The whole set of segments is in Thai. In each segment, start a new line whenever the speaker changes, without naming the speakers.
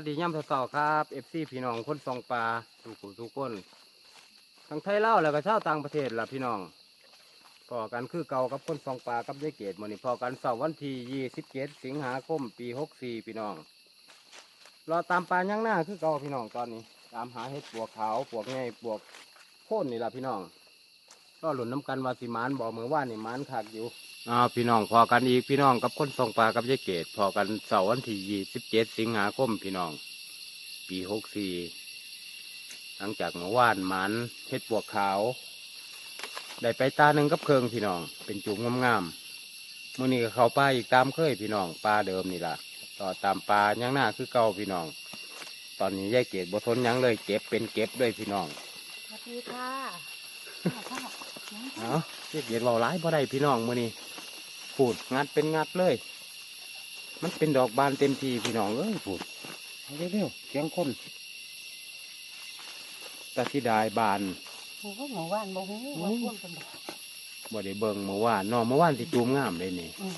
วัสดีย่ำเสาๆครับเอฟซีพี่น้องคนสองปลาทุกผู้ทุกคนทั้งไทยเล่าแล้วก็ชาวต่างประเทศล่ะพี่น้องพอกันคือเก่ากับคนสองปลากับยายเกดมนี้พอกันเสาร์วันที่ยี่สิบเจ็ดสิงหาคมปีหกสี่พี่น้องรอตามปลาย่างหน้าคือเก่าพี่น้องตอนนี้ ตามหาเห็ดปวกขาวปวกไงปวกโค่นนี่ล่ะพี่น้อง ก็หลุนน้ำกันวาสิหมานบอกมือว่านี่หมานคักอยู่อ่าพี่น้องพอกันอีกพี่น้องกับคนส่งปลากับยายเกดพอกันเสาร์วันที่ยี่สิบเจ็ดสิงหาคมพี่น้อง ปีหกสี่หลังจากเมื่อวานหมันเฮ็ดปวกขาว ได้ไปตาหนึ่งกับเคืองพี่น้อง เป็นจุ่มงามๆมื่อนี้ก็เข้าป่าอีกตามเคยพี่น้องปลาเดิมนี่ล่ะ ต่อตามปลาย่างหน้าคือเก่าพี่น้อง ตอนนี้ยายเกดบ่ทนหยังเลยเก็บเป็นเก็บด้วยพี่น้อง
สวัสดีค่ะ พ่อยัง
เนาะยายเกดเบาร้ายบ่ได้พี่น้องมื่อนี้พูดงัดเป็นงัดเลย มันเป็นดอกบานเต็มทีพี่น้องเอ้ยพูดเอาเร็วๆเสียงคนตาสิดายบาน
โอ้ยหมู่บ้านบ่ฮู้ว่าพ่นกันดอก
บ่ได้เบิ่งเมื่อวานเน้องเมื่อวานสิจูมงามเลยนี่
อืม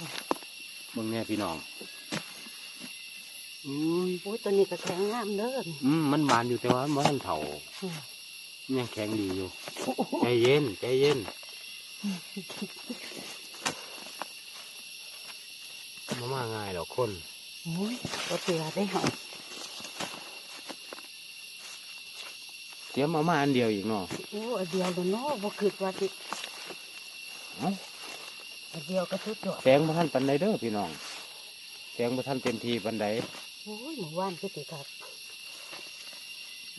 เบิ่งแน่พี่น้องอุ้ย
โอ้ยตัวนี้ก็แข็งงามเด้อ
อืมมันบานอยู่แต่ว่ามันเถา
อืม
ยังแข็งดีอยู่ ใจเย็น ใจเย็นมามาง่ายหรอกคน
โอ้ยก็เสือได้เหรอ
เตรียมมามาอันเดียวอีกเนาะ
โอ้อันเดียวเลยเนาะบ่คิดว่าสิ
เอ้า
อันเดียวก็สุดยอด
แสงบ่ทันปันใดเด้อพี่น้องแสงบ่ทันเต็มทีปันใด
โอ้ยหมู่บ้านก็สิครับ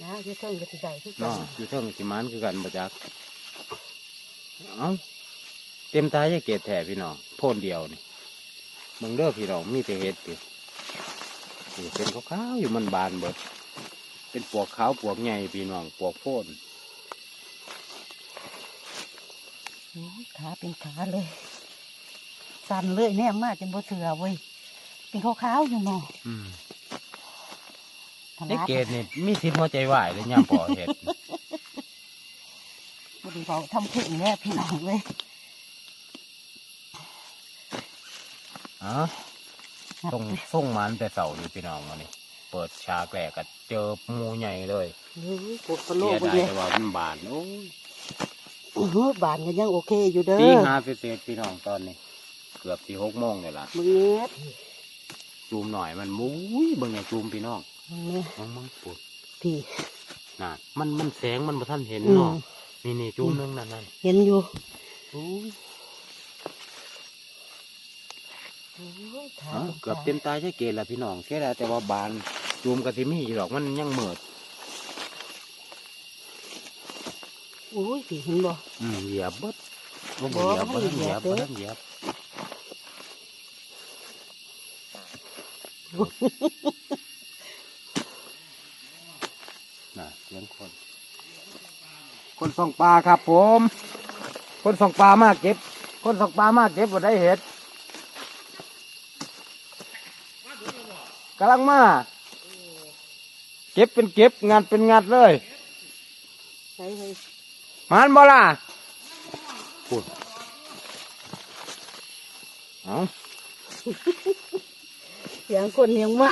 นะอยู่เทิงก็สิได้คือกั
เนาะ
น
อยู่เทิงสิมานคือกันบ่จักเอ้าเต็มตายายเกตแท้พี่น้องโพ่นเดียวนี่มึงเด้อพี่น้องมีแต่เห็ดตินี่เป็นขาวๆอยู่มันบานเบิดเป็นปวกขาวปวกใหญ่พี่น้องปวกโพ่น
โอ้ยขาเป็นขาเลย สั่นเลยแน่มากจนบ่เสือเว้ยเป็นขาวๆอยู่เนาะ
อืม
ท
ยาย
ลาด
เกตนี่มีทิพหัวใจวายเลยย่ามปอเห็ด
บ่ได้เขาทำถึงแน่พี่น้องเลย
อ๋อส่งส่งหมันแต่เสาร์นี่พี่น้องมานี่เปิดฉากแรกก็เจอหมูใหญ่เลย
เฮ้ยปวดกระโหล
เสีย
กไปเลย
ดายแต่ว่ามันบานโอ้ย
อื้อหือบานกันยังโอเคอยู่เด้
ตี
อ
หาเศษๆพี่น้องตอนนี้ เกือบสี่หกโมงเลยล่ะ
มึงเนี้ย
จูมหน่อยมันมุ้ยเบิ่งไงจูมพี่น้อง
มึงเนี้ย
มองมึงปวด
พี่
น่ะมันมันแสงมันบ่ทันเห็น
อืม
เนาะนี่นี่จูมนึงนั่นนั่น
เห็นอยู่
โอ้ย
โอ้ยขา
เอ้าเกือบเต็มตายใช่เกศละพี่น้องเสียดายแต่ว่าบานจูมกะสิมีอยู่หรอกมันยังเหมิด
โอ้ยพี่เห็นบ่
อืมเหยียบเบิดบ่
บ่
เหยียบบ่ทัน
ให้
เห
เหยี
ยีย
ย
บบบ่
เด้อ
ทันเหยียบ น่ะเสียงคน คนส่องปลาครับ ผม คนส่องปลามากเก็บ คนส่องปลามากเก็บบ่ได้เห็ดกำลังมาเก็บเป็นเก็บงานเป็นงานเลย
ใช่เลย
มันบ่ล่ะพูดเอา
เสียงคนเลี้ยงหมา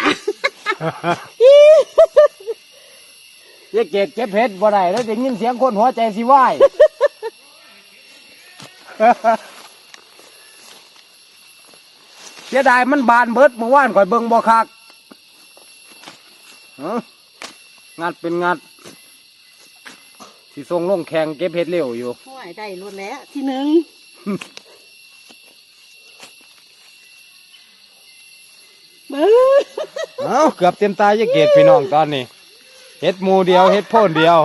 เจ๊เกดเก็บเห็ดบ่ได้แล้วจะยินเสียงคนหัวใจสิวายเสียดายมันบานเบิดเมื่อวานข่อยเบิ่งบ่คักเอ้างัดเป็นงัดสิส่งลงแข่งเก็บเห็ดเร็วอยู่
ห้อยได้รถแล้วที่หนึ่งเบ้อ
เอ้าเกือบเต็มตายเจ๊เกดพี่น้องตอนนี้ เห็ดหมูเดียวเห็ดโพ่นเดียว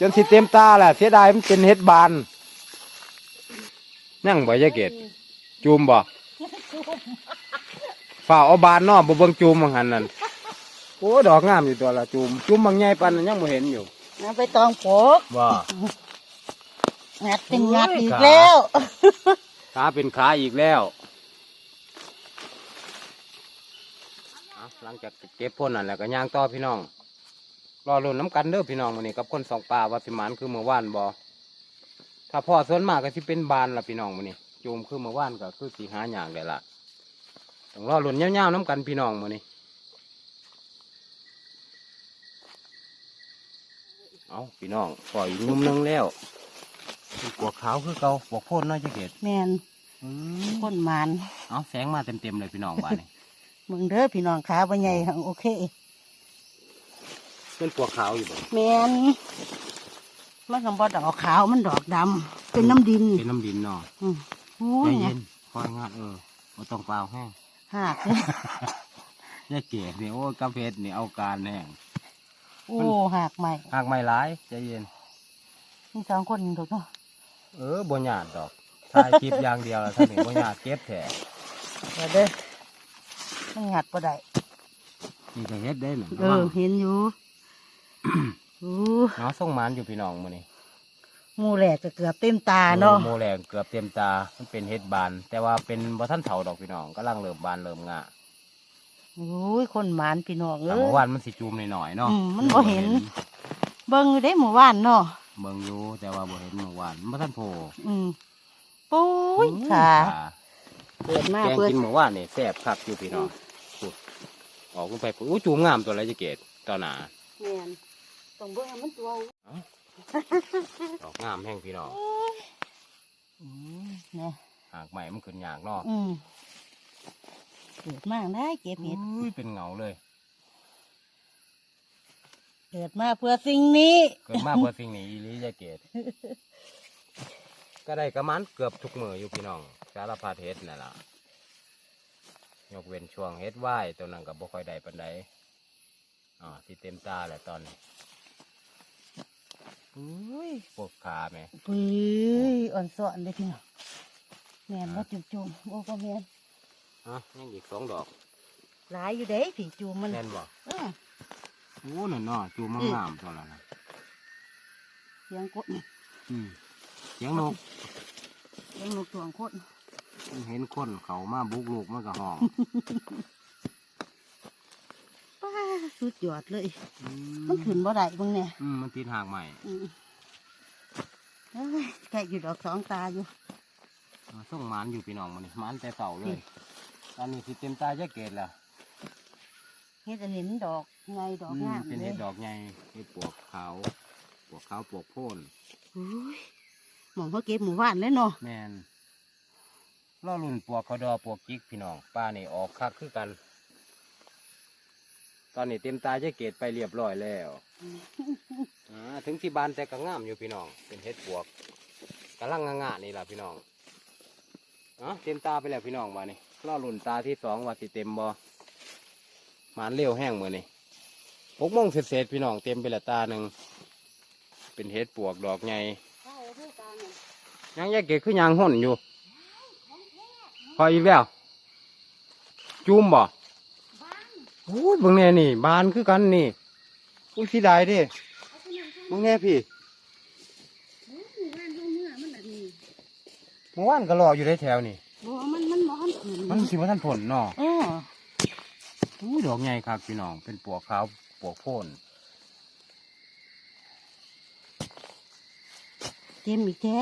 จนสิเต็มตาแหละเสียดายมันเป็นเห็ดบานนั่งบ่ยายเกดจูมบ่ฝ่าเอาบานเนอบ่เบิ่งจูมบางหันนั่นโอ้ดอกงามอยู่ตัวละจูมจูมบางใหญ่ปันนั้นยังบ่เห็นอยู่
น้ำไปตองโปก
ว่า
งัดเป็นงัด
โอ้ย
อีก
ขา
แล้ว
ขาเป็นขาอีกแล้ว หลังจากเก็บพ่นนั่นแหละก็ย่างต่อพี่น้อง รอรุนน้ำกันเด้อพี่น้องวันนี้กับคนสองป่าวัดสิมานคือเมื่อวานบอถ้าพ่อส่วนมากก็ที่เป็นบานละพี่น้องวันนี้จูมคือเมื่อวานก็คือสีหาอย่างเลยล่ะต้องรอรุนเงี้ยวๆน้ำกันพี่น้องวันนี้เอาพี่น้องปล่อยนุ่มนึงแล้วกวกขาวคือเกาบวกพ่นน่าจะเกิด
แมนพ่นมัน
เอาแสงมาเต็มๆเลยพี่น้องบ้านนี้
มึงเด้อพี่น้องขาบ่ใหญ่หั่งโอเค
เป็นปวกขาวอยู่บ่
แมนมันก็บ่ดอกขาวมันดอกดำเป็นน้ำดิน
เป็นน้ำดินเนาะ
อืมโอ้
ใจ
ย
เย็นคอยงาดเออมาต้องเปล่าแห้ง
หัก
ยาเกตนี่โอ้ยกาแฟนี่เอาการแห้ง
โอ้หักใหม่
หากไม่ร้ายใจเย็น
มีสองคนถูกเนาะ
เออบ่หยาดดอกถ่ายคลิปอย่างเดียวแล้วท่านนี่บ่หยาดเก็บแท้
เดี๋ยวเด้อ มันงัดบ่ได้
นี่ก็เฮ็ดได้หนึ่ง
เออเห็นอยู่อู้
เนาะส่งหมันอยู่พี่น้องมื้อนี้
หมูแหลกก็เกือบเต็มตาเนาะ
โมแรงเกือบเต็มตา มันเป็นเฮ็ดบาน แต่ว่าเป็นบ่ทันเฒ่าดอกพี่น้องกำลังเริ่มบานเริ่มงา
โอ้ยคนหมานพี่น้อง
แต่
เอ้
เมื่
ย
อวานมันสิจูมหน่อยๆเนาะ
อืมมันบ่เห็น เบิ่งอยู่ได้หมู่บ้านเนาะ
เบิ่งอยู่แต่ว่าบ่เห็นเมื่อวานมันบ่ทันโผล่
อืมปุ้ย
อืม
ขา
ขา
เปิดมา
แกง
เปิด
กินเมื่อวานนี่แซ่บคักอยู่พี่น้องพูด ออกลงไปปุ๊บอู้จูมงามตัวไรจะเกตต่อหน้า
แม่นต้องเบิ่งให้มันตัว
ออกงามแห้งพี่น้อง
อืมเนี่ย
หากใหม่มันขึ้นยากเนาะ
อืมเกิดมากได้เก็บเห็ด
อุ้ยเป็นเงาเลย
เกิดมาเพื่อสิ่งนี้
เกิดมาเพื่อสิ่งนี้อีหลีจะเกตก็ได้กระมันเกือบทุกมืออยู่พี่น้องสารพัดเฮ็ดนั่นล่ะ ยกเว้นช่วงเฮ็ดไหวตัวนั้นก็บ่ค่อยได้ปานใดอ่าสิเต็มตาแหละตอนนี้อุ้ยปวดขาแม่
ปื้ยอ่อนสอนเลยพี่น้องแม่นว่าจุ่มจุ่มๆโอ้ก็แม่น
ฮะยังอีกสองดอก
หลายอยู่เด้ผีจุ่มมัน
แน่นบ่
เออ
โอ้นั่นเนาะจูมงามๆตัวละนะ
เสียงกด
อืมเสียงนก
เสียงลูกตวงโคตร
เห็นคนเขามาบุกลูกมันก็ห้อง
ป้าสุดยอดเลย
อื
มันขึ้นบ่ได้เบิ่งเนี่ย
อืมมันติดหากใหม่
อืมเอ้ยแกะอยู่ดอกสองตาอยู่
อ่าส่งหมานอยู่พี่น้องมันนี่หมานแต่เต่าเลย ตอนนี้สิเต็มตาจะเกตแล้ว
เฮ็ดอันนี้มันดอกไงดอก
อืม
งาม
เป็น
เล
เห็
ย
ดดอกใหญ่เห็ดปวกขาวปวกขาวปวกโพ่น
อุ้ยหมองเขาเก็บหมู่บ้านเลยเนาะ
แมน ล่อลุ่นปวกเขาดอปวกจิกพี่น้องป้านี่ออกคักคือกัน ตอนนี้เต็มตาจะเกตไปเรียบร้อยแล้วอ่าถึงที่บานแต่ก็งามอยู่พี่น้อง เป็นเห็ดปวกกำลังงะๆนี่แหละพี่น้องอะเต็มตาไปแล้วพี่น้องมานี่ล่อลุ่นตาที่สองว่าสิเต็มบอหมานเร็วแห้งมือนี่หกโมงเสร็จๆพี่น้องเต็มไปและตาหนึ่งเป็นเห็ดปวกดอกใหญ่ยังแยกเกตคือยังห่นอยู่ พออีกแล้วจุ่มบ่โอ้ยเบิ่งแน่นี่ บานคือกันนี่อุ้ยสีดายเดิเบิ่งแน่พี่เมื่อวานก็รออยู่ในแถวนี่
บ่มันมันบ่ทันขึ้น
มันสิว่าท่านผลเนาะ
เออ
อุ้ยดอกใหญ่ครับพี่น้อง เป็นปวกขาวปวกโพ่น
เต็มอีกแท้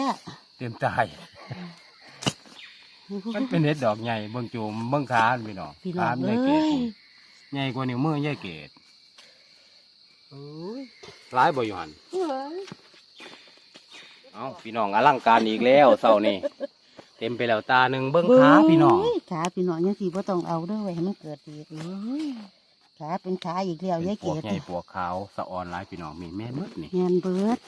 เต็มตาย มันเป็นเห็ดดอกใหญ่เบิ่งจูมเบิ่งขาพี่น้อง
พี่น้อ
ขางมัน
เอ้
ใหญ่เกต
ย
ใหญ่กว่านิ้วมือใหญ่เกตร้ายบ่อยู่หัน
เอ้ย
เอาพี่น้องอลังการอีกแล้วเสาร์นี่เต็มไปแล้วตาหนึ่งเบิ้งขาพี่น้อง
เยขาพี่น้องยังสิบ่ต้องเอาเด้วยให้มันเกิดอีกเอ้ยขาเป็นขาอีกแล้ว
เป็
ยาย
นปว
เก
ก
ด
ใหญ่ปวกขาวสะออนหลายพี่น้องมีแม่นมืดนี่
งานเบิด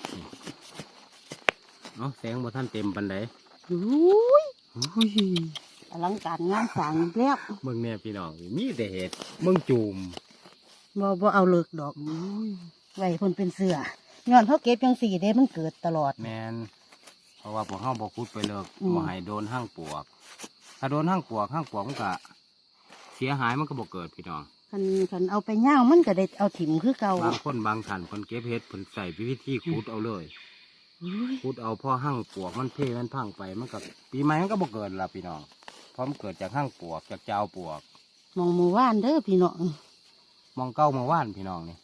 เนาะแสงบ่ท่านเต็มปันใด
อุ้ย
อุ้ย
อลังการงานสร้างอีกแล้ว
เบิ่งแน่พี่น้องมีแต่เห็ดเบิ่งจูม
บ่บ่เอาเลิกดอกไว้เพิ่นเป็นเสือย้อนเขาเก็บจังสี่เด้มันเกิดตลอด
แมนเพราะว่าพวกเฮาบ่คุดไปเลิก
อืม
บ่ให้โดนห้างปวก ถ้าโดนห้างปวกห้างปวกมันก็เสียหายมันก็บ่เกิดพี่น้อง
คันคันเอาไปย่างมันก็ได้เอาถิ่มคือเก่า
บางคนบางท่านเพิ่นเก็บเห็ดเพิ่นใส่วิธีขุดเอาเลย
อุ้ย
พูดเอาพ่อหั่งปวกมันเพ่มันพังไปมันก็ปีใหม่มันก็บ่เกิดละพี่น้องเพราะมันเกิดจากหั่งปวกจากเจ้าปวก
มองหมู่บ้านเด้อพี่น้อง
มองเก้ามาว่านพี่น้องนี่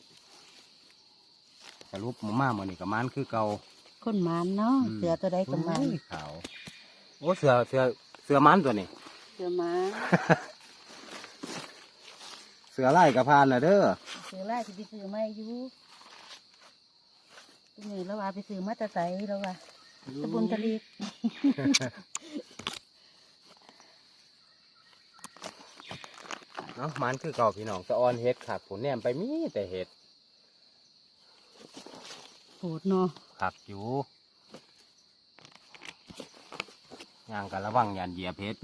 สรุปหมาม่ามือนี่กับมันคือเก่า
คนหมานเนาะ
ม
เสือตัวใดก็หมาน
โอ้ยขาวโอ้เสือเสือเสือมันตัวนี้
เสือหมา
เสือไล่กับพานนะเด้อ
เสือไล่ที่ไปซื้อไม่อยู่ ไปนี่แล้วว่าไปซื้อมาแตะไสแล้วว่าตะบนตะลี
เนาะมันคือเก่าพี่น้องสะออนเฮ็ดขักผลแนมไปมีแต่เฮ็ด
โหดเนาะ
ขักอยู่ย่างกันระวังยานเหยียบเฮ็ด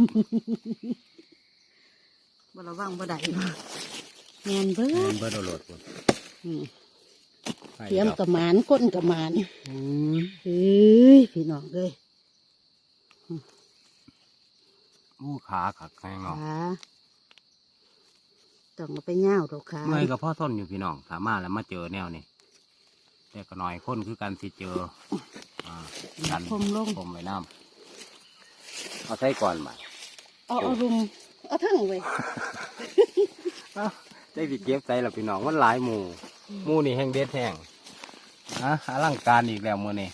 บ่ระวังบ่ได้แม่นเบิ
เงิ
ด
นเบิดเอาโหลดพุ่น
อืม
ให้
เตรียม
ดอก
กระหมานก้นกระหมาน
อืม
เฮ้ยพี่น้องเอ้ย
อู้ขาขักแห้ง
ขา
เนาะ
ต้องเอาไปย่าวดอกขา
เมื่อยกับพ่อทนอยู่พี่น้องสามารถแล้วมาเจอแนวนี้แต่ก็น้อยคนคือกันสิเจออ่ากัน
คมลง
คมไว้น้ำเอาใส่ก่อนมา
เอาเอารุมเอาทั้งเว้ย
ได้สิเก็บใส่ละพี่น้องมันหลายหมู่ หมู่นี่แห้งเด็ดแห้งอะอลังการอีกแล้วมื้อนี้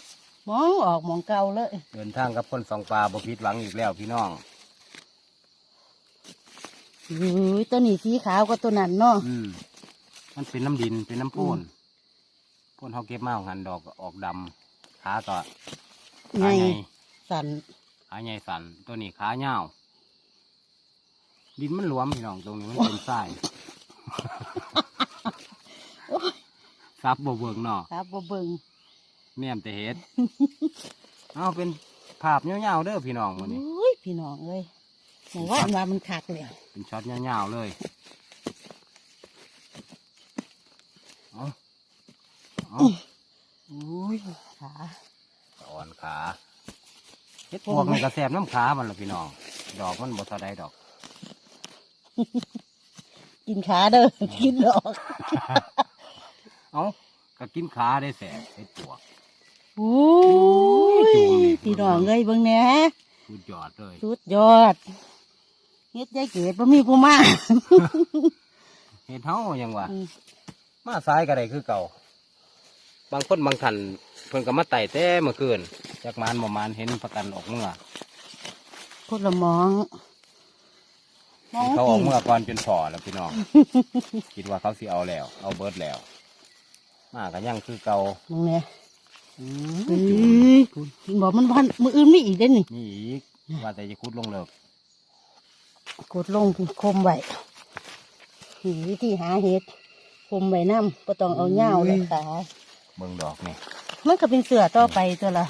มองออกมองเก่าเลย
เดินทางกับคนสองปลาบ่ผิดหวังอีกแล้วพี่น้อง
เฮ้ยตัวนี้สีขาวก็ตัวนั้นเนาะ
อืมมันเป็นน้ำดินเป็นน้ำปูนปูนเขาเก็บมาของหันดอกก็ออกดำขาก็
ไง
ขาใหญ่
สัน
ขาใหญ่สันตัวนี้ขาเงาวดินมันหลวมพี่น้องตรงนี้มันเป็นทราย ซับบ่เบิงเนาะ
ครับบ่เบิ่ง
แม่มแต่เฮ็ด เอาเป็นภาพยาวๆเด้อพี่น้องวันนี้
โอ้ยพี่น้องเอ้ยหมายว่าอันว่ามันคักแล้ว
เป็นช็อตยาวๆเลย เอาเอา
อุ้ยขา
สอนขาเฮ็ดพวกนี่กระแสบน้ำขามันละพี่น้อง ดอกมันบ่เท่าใดดอก
กินขาเด้อกินดอก
เอาก็กินขาได้แสบเฮ็ดปวก
โอ้ย
จูงนี่
พี่น้องเอ้ยเบิ่งแหน่
สุดยอดเลย
สุดยอดเฮ็ดยายเกดบ่มีผู้มา
เฮ็ดเฮายังวะ
อืม
มาซ้ายก็ได้คือเก่า บางคนบางท่านเพิ่นก็มาไต่แต่เมื่อคืนจากมานบ่มานเห็นประกันออกเมื่อ
คนละมองมอง
เขาอ
จ
อ
ริ
ก
ง
เมื่อก่อนจนพอแล้วพี่น้อง คิดว่าเขาสิเอาแล้ว เอาเบิดแล้ว มากันยังคือเก่า
มึงเนี่ย
อื
เฮ้
จู
ยบอกมันวันมืออื่นมีอีกเด้อนี่
นี่อีกว่าแต่จะคุดลงเลิก
กดลงคมไว้นี่วิธีหาเห็ดคมไว้น้ำก็ต้องเอาเหย้าเลยขา
เบิ่งดอกนี่
มันก็เป็นเสือต่อไปตัวละ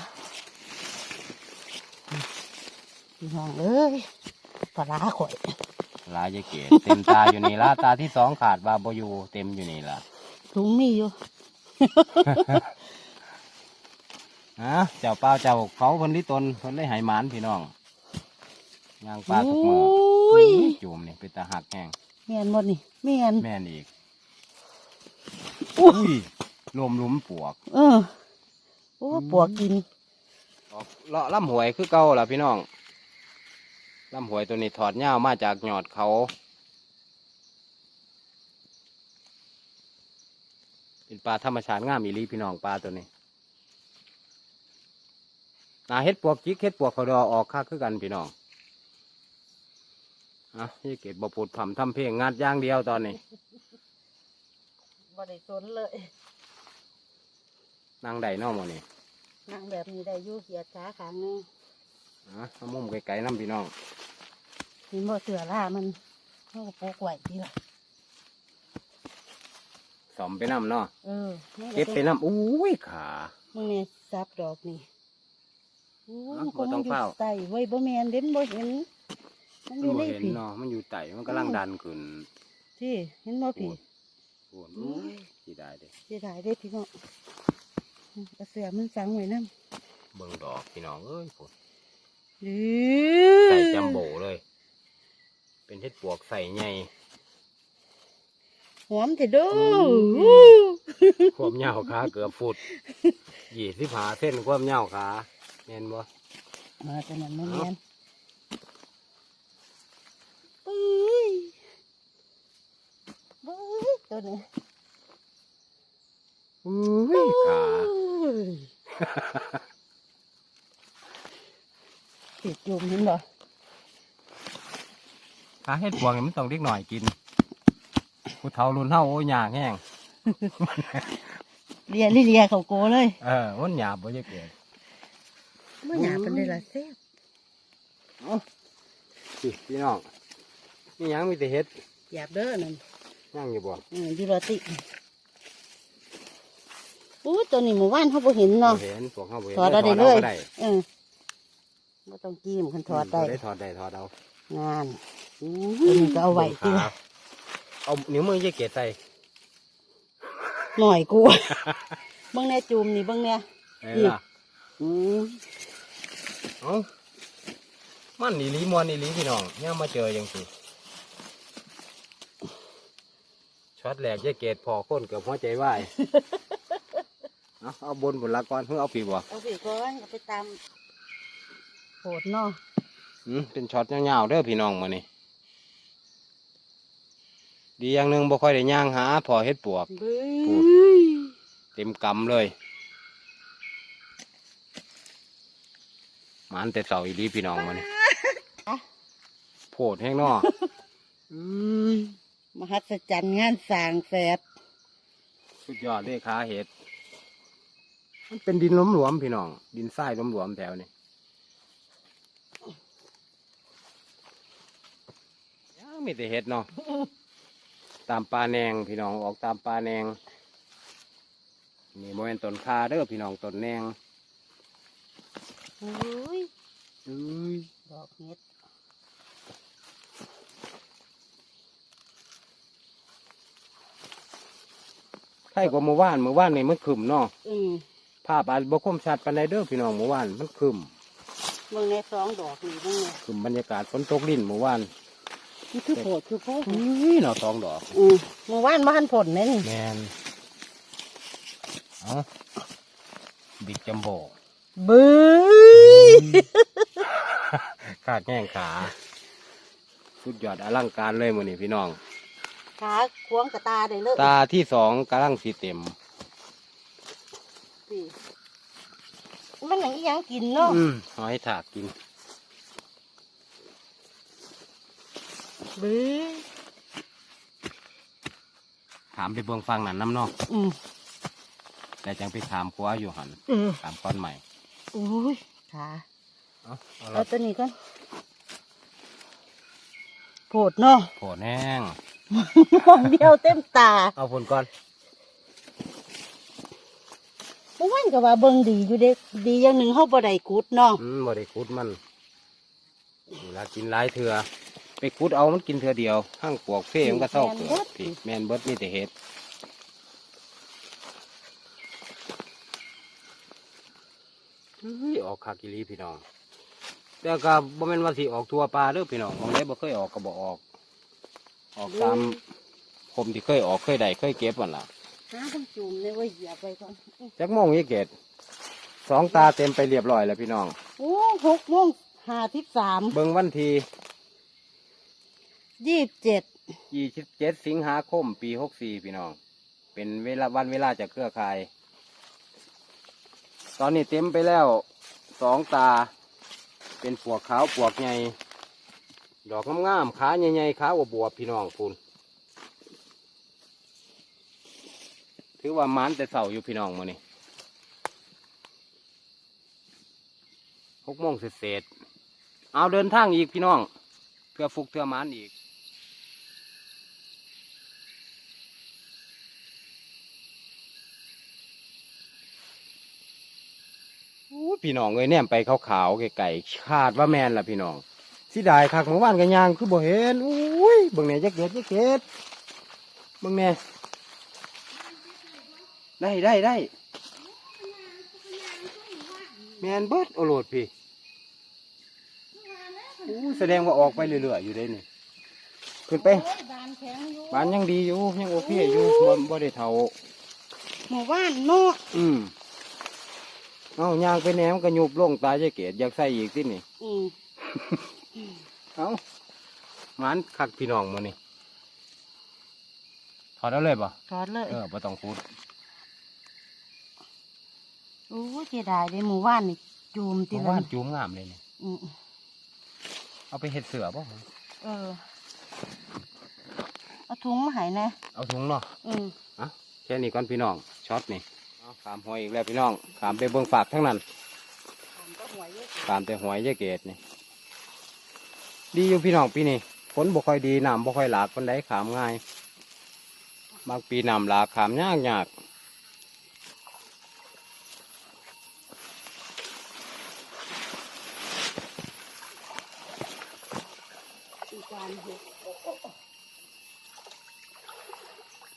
พี่น้องเอ้ยปลาร้าข่อย
ลายยายเกศเต็มตาอยู่นี่ละตาที่สองขาดบาบอยู่เต็มอยู่นี่ละ
ถุงมีอยู่
ฮะเจ้าเป้าเจ้าเขาเพิ่นลิตนเพิ่นได้หายหมานพี่น้องยางปลาทุกมือ
โอ้ย
จุ่มนี่เป็นตาหักแห้ง
แม่นหมดนี่แม่น
แม่นอีก
อุ้ย
อุ้ยรวมหลุมปวก
เออโอ้ปวกกิน
ออกเลาะลำหวยคือเก่าล่ะพี่น้องลำหวยตัวนี้ถอดเง่าวมาจากหยอดเขา ป็นปลาธรรมชาติงามอีหลีพี่น้องปลาตัวนี้นาเฮ็ดปวกจิกเฮ็ดปวกเขาดอออกค่าคือกันพี่น้องอะยี่เกดบปูดผ่ำทำเพลงงานอย่างเดียวตอนนี้
บ่ได้สนเลย
นางใดเนอกมอนี่
นั่งแบบนี้ได้อยู่เสียดขาขางหนึง
อะเอามุมไกลๆน้ำพี่น้อง
นี่บ่เสือล่ามันเขาก็ปลูกไว้ทีละ
สอมไปน้ำเนาะ
เออนี่
เก็บไปน้ำอุ้ยขา
มึงเนี่ยซับดอกนี่อู้
อะ
มันคง
บ่ต้อง
อยู่
เฝ้า
ใต้ไว้บ่แมนเด่นบ่เห็นมันอ
มัน
ยู่
บ่
ใน
เห็น
ผี
เนาะมันอยู่ไต่มันกำลังดันขึ้น
ที่เห็นบ่ผี
โอ้โหอุ้ยสิได้เด้
เสียดายเด้พี่น้องอืมเอาเสือมันสังไว้นำ
เบิ่งดอกพี่น้องเอ้ยพุ่น
หรื
ใส่จัมโบ้เลย เป็นเฮ็ดปวกใส่ใหญ่
ห อมเถิดเด้อ
ความยาวขาเกือบฟุตยี่สิบหาเส้นความยาวขาแม่นบ่
มาจังนั้นบ่แม
เอ้า
นปุ้ยปุ้ยตัวนี้
อุ้ยขา
ติดจุ่มเห็นบ่
ขาเฮ็ดปวกนี่มันต้องเล็กหน่อยกิน ผู้เฒ่ารุ่นเฮาโอ้ยยากแห้ง
เลียลิเลียเขาโกเลย
เออมันหยาบบ่จะเกิด
ไม่หยาเป็นได้ละเซ่บ
เอาสิพี่น้องนี่ยังมีแต่เฮ็ด
หยาบเด้อนั่น
ยังอยู่บ่
อืมอยูโรติอู้ตัวนี้หมู่บ้านเขาบ่เห็นเนาะ
บ่เห็นพวกเขาบ่เห็น
ถอดเอาได้
ถ
เลย
ก็ได้
เออบ่ต้องกี้มคันถอดได้
ได้ถอดได้ถอดเอา
งานตัวนี้ก็เอาไว้ติ
ครับ เอานิ้วมือจะเกตใส่
หน่อยกู เบิ่งแน่จูมนี่เบิ่งแน่
ไอ้
นี่
ล่ะ
อืม
เอามันอีหลีมวนอีหลีพี่น้องเนี่ยมาเจอยังสิช็อตแหลกจะเกตพอคนเกือบหัวใจวาย เอาเอาบนบนละก่อนเพิ่งเอาปีบ่
เอาสิก่อนเอาไปตามโหดเนาะ
อืมเป็นช็อตยาวๆเด้อพี่น้องมานี่ ดีอย่างหนึ่งบ่ค่อยได้ย่างหาพอเฮ็ดปวก
เบ้ย
พูดเต็มกำเลยหมันแต่เสาอีหลีพี่น้องมานี่โพดแห้งนอ
อืมมหัศจรรย์งานสร้างแสบ
สุดยอดเลยขาเห็ด มันเป็นดินหลวมๆพี่น้อง ดินทรายหลวมๆแถวนี้ยังมีแต่เห็ดเนาะ ตามปลาแนงพี่น้องออกตามปลาแนงนี่โมเนต้นคาเด้อพี่น้องต้นแนง
อุ้ย
อุ้ย
ดอกเห็ด
ใช่กว่าเมื่อวานเมื่อวานนี่มันขึ้มเนาะ
อืม
ภาพอาจบ่คมชัดปานใดเด้อพี่น้องเมื่อวานมันขึ้ม
เบิ่งในสองดอกนี่เบิ่งเนี่ย
ขึ้มบรรยากาศฝนตกลิ้นเมื่อวาน
นี่คือโผดคือโผด
อุ้ยเนาะสองดอก
อืมเมื่อวานบ้านผลนั่น
แมนเอาบิ๊กจัมโบ
บื้อ
ขาดแง่งขา สุดยอดอลังการเลยมื้อนี้พี่น้อง
ขาควงกระตาได้เลย
ตาที่สองกำลังสีเต็ม
สิมันหนังอีหยังกินเนาะ
อืมหอยถากกิน
บื้อ
ถามไปเบิ่งฟังนั่นน้ำเนอก
อืม
แต่จังไปถามคว้าอยู่หัน
อืม
ถามก้อนใหม่
อุ้ยขา
เอาเอา
เอา
ละ
ตัวนี้ก่อนโผดเนาะ
โผล่แห้ง
มองเดียวเต็มตา
เอาผลก่อน
เมื่อวานก็ว่าเบิ่งดีอยู่เด็กดีอย่างหนึ่งเฮาบ่ได้กุดเนาะ
อืมบ่ได้คุดมันเวลากินหลายเถื่อ ไปคุดเอามันกินเถื่อเดียวห้างปวกเฟ่มันก็เศร้าเกิดพี่แมนเบิดมีแต่เห็ดเฮ้ยออกคากิลีพี่น้องแต่ก็บ่แม่นว่าสิออกทั่วปลาเด้อพี่น้องบางไดบ่เคยออกก็บ่ออก ออกตามผมที่เคยออกเคยได้เคยเก็บมันล่ะ
หาทั้งจุ่มเลยเว่าเหยียบไปก่อน
จักโมงยี่เกตสองตาเต็มไปเรียบร้อยแล้วพี่น้อง
โอ้หกโมงห้าสิบสาม
เบิ่งวันที่
ยี่สิบเจ็ด
27สิงหาคม ปี64พี่น้อง เป็นเวลาวันเวลาจากเครือข่าย ตอนนี้เต็มไปแล้วสองตา เป็นปวกขาวปวกใหญ่ดอกงามๆขาใหญ่ๆขาบวบพี่น้องคุณถือว่ามันแต่เสาอยู่พี่น้องมานี่หกโมงเสร็จเอาเดินทางอีกพี่น้องเพื่อฟุกเพื่อมันอีก พี่น้องเอ้ยแนมไปขาวๆไก่ๆคาดว่าแมนล่ะพี่น้องสิได้คักเมื่อวานกันยางคือบ่เห็นอุ้ยเบิ่งแหน่จักเก็ดจักเก็ดเบิ่งแหน่ได้ได้ได้แมนเบิดโอโลดพี่อู้แสดงว่าออกไปเรื่อยๆอยู่ได้นี่ขึ้นไป
บานแข็งอยู่
บ้านยังดีอยู่ยังโอเคอยู่บ่บ่ได้เท่า
หมู่บ้านเนาะ
อืม เอายางไปแหนมนกระยุบลงตายายเกดอยากใส่อีกที่นี่
อืม
เอาหมันคักพี่น้องมานี่ถอดเอาเลยป่ะ
ถอดเลย
เออบ่ต้องพูด
โอ้เสียดายเลยหมู่บ้านนี่จุ่มติ
เพ
ละ
ราะว่าจูงงามเลยนี่
อืม
เอาไปเห็ดเสือป่ะ
เออ เอาถุงมาให้นะ
เอาถุงเนาะ
อืม
แค่นี้ก่อนพี่น้อง ช็อตนี่เอา ขามหอยอีกแล้วพี่น้องขามไปเบื้องฝากทั้งนั้นขามแต่หอยยายเกตนี่ดีอยู่พี่น้องปีนี้ฝนบ่ค่อยดีน้ำบ่ค่อยหลากคนใดขามง่าย บางปีน้ำหลากขามยากยาก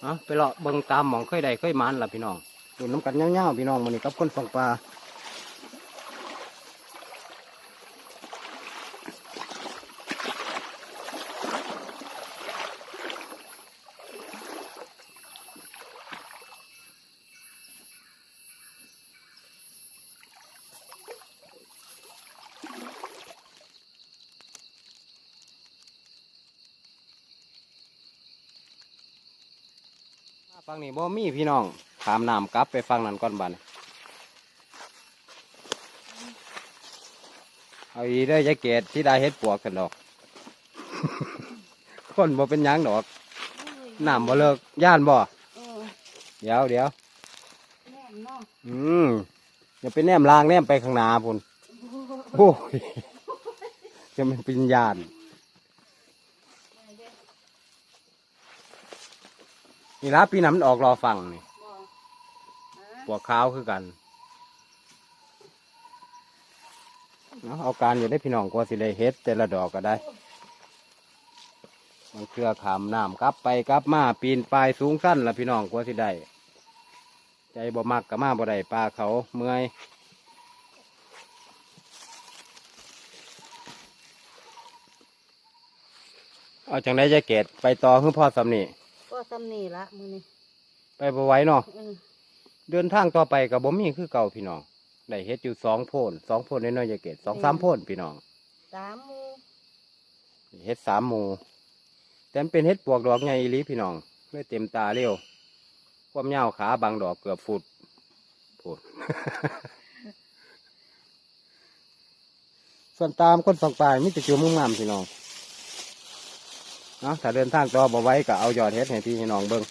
อะไปเลาะเบิ่งตามหมองเคยใดเคยมันล่ะพี่น้อง ดูน้ำกันเงาวๆพี่น้องมันนี่กับคนส่องปลาฟังนี่บ่มีพี่น้อง ขามน้ำกลับไปฟังนั้นก่อนบัดนเอาอีเด้อยายเกดที่ได้เฮ็ดปวกกันดอก คนบ่เป็นหยังดอกน้ำบ่เลิกย่านบ่
เออ
เดี๋ยวเดี๋ยว
แน่นเนาะ
อืมอย่าไปแนมลางแนมไปข้างหน้าพุ่นโอ้ยจะมันเป็นยานนี่ละปีน้ำมันออกรอฟังนี่
บ่
ปวกขาวคือกันเนาะเอาการอยู่ได้พี่น้องกว่าสิได้เฮ็ดแต่ละดอกก็ได้มันเครือขามน้ำกลับไปกลับมาปีนปลายสูงสั้นละพี่น้องกว่าสิได้ใจบ่มักก็มาบ่ได้ปลาเขาเมื่อยเอาจังได้จะเกตไปต่อคือพ่อสำนี่
ก็ซ้ำนี่ละมือนี่
ไปบ่ไหว้เนาะ
เออ
เดินทางต่อไปกับบ่มีคือเก่าพี่น้องได้เฮ็ดอยู่สองโพนสองโพนน้อยๆจะเกตสองสามโพนพี่น้อง
สามหมู
เฮ็ดสามหมูแต่มันเป็นเฮ็ดปวกดอกใหญ่อีหลีพี่น้องเลยเต็มตาเร็วความยาวขาบางดอกเกือบฟุตพูดส่วนตามคนสองปลายมิจะจูมงามๆพี่น้องเนาะถ้าเดินทางต่อบ่ไหว้ก็เอายอดเฮ็ดให้พี่ให้น้องเบิ่ง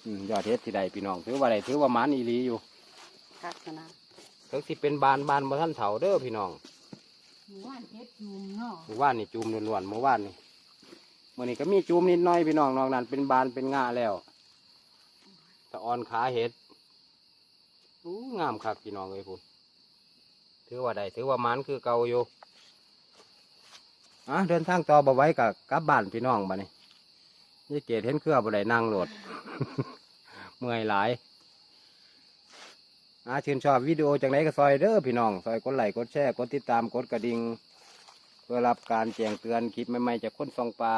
อืม ยอดเฮ็ดที่ใดพี่น้องถือว่าใดถือว่าหมันอีหลีอยู่
คักขนาด
ถึงสิเป็นบานบานบ่ท่านเถาเด้อพี่น้อง
หมู่บ้านเฮ็ดจุมเนาะ
เมื่อวานนี่จูมล้วนๆเมื่อวานนี่มื่อนี้ก็มีจูมนิดหน้อยพี่น้องนอกนั้นเป็นบานเป็นง่าแล้วตะออนขาเห็ดอู้งามคักพี่น้องเลยพุ่นถือว่าใดถือว่ามันคือเก่าอยู่อะเดินทางต่อบ่ไหว้กับกลับบ้านพี่น้องบ้านี้นี่เกดเห็นเครือบ่ได้นั่งโหลด เมื่อยหลายอะชื่นชอบวิดีโอจากไหนก็ซอยเด้อพี่น้อง ซอยกดไลค์กดแชร์กดติดตามกดกระดิ่งเพื่อรับการแจ้งเตือนคลิปใหม่ๆจากคนส่องปลา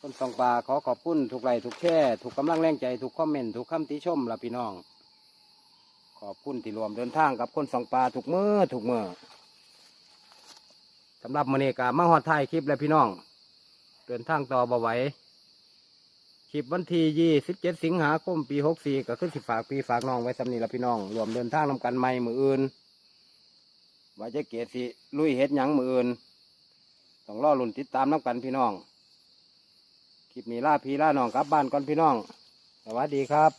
คนส่องปลาขอขอบคุณทุกไลค์ทุกแชร์ทุกกำลังแรงใจทุกคอมเมนต์ทุกคำติชมละพี่น้อง ขอบคุณที่รวมเดินทางกับคนส่องปลาทุกมือทุกมือสำหรับมอนี้กามาฮอดท้ายคลิปแล้วพี่น้อง เดินทางต่อบ่ไหว คลิปวันที่ยี่สิบเจ็ดสิงหาคมปีหกสี่ก็ขึ้นสิฝากพี่ฝากน้องไว้สำนีละพี่น้อง รวมเดินทางนำกันใหม่มืออื่นว่าจะเกศสิลุยเฮ็ดหยังมืออื่นต้องรอลุ่นติดตามนำกันพี่น้อง คลิปนี้ล่าพี่ล่าน้องกลับบ้านก่อนพี่น้อง สวัสดีครับ